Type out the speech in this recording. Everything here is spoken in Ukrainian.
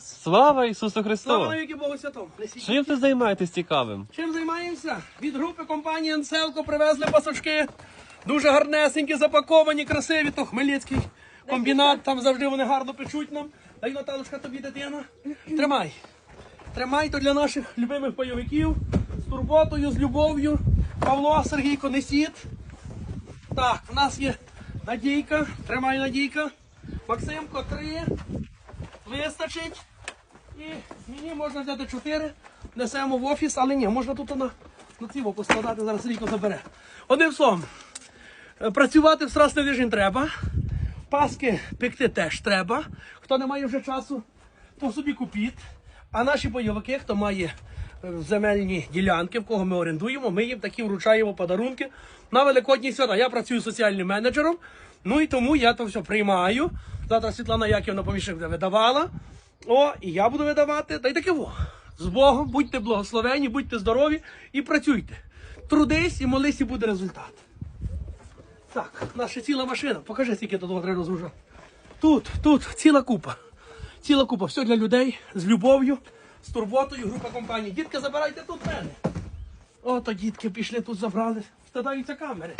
Слава Ісусу Слава Христу! навіки Богу Святому. Чим ти займаєтесь цікавим? Чим займаємося? Від групи компанії Анселко привезли пасочки. Дуже гарнесенькі, запаковані, красиві. То Хмельницький комбінат, там завжди вони гарно печуть нам. Дай Наталочка тобі дитина. Тримай. Тримай то для наших любимих бойовиків. З турботою, з любов'ю. Павло, Сергійко, несіть. Так, в нас є Надійка. Тримай Надійка. Максимко, три. Вистачить. І мені можна взяти чотири, несемо в офіс, але ні, можна тут на, на ціво поскладати, зараз Ріко забере. Одним словом, е, працювати в страсний тиждень треба, паски пекти теж треба. Хто не має вже часу, то собі купіть. А наші бойовики, хто має е, земельні ділянки, в кого ми орендуємо, ми їм такі вручаємо подарунки на Великодні свята. Я працюю соціальним менеджером, ну і тому я то все приймаю. Завтра Світлана Яківна помічник буде видавала. О, і я буду видавати. Та й таке во. З Богом, будьте благословені, будьте здорові і працюйте. Трудись і молись, і буде результат. Так, наша ціла машина. Покажи, скільки тут треба розгружати. Тут, тут, ціла купа. Ціла купа. Все для людей з любов'ю, з турботою, група компаній. Дітки, забирайте тут мене. Ото дітки пішли тут, забрали. Встадаються камери.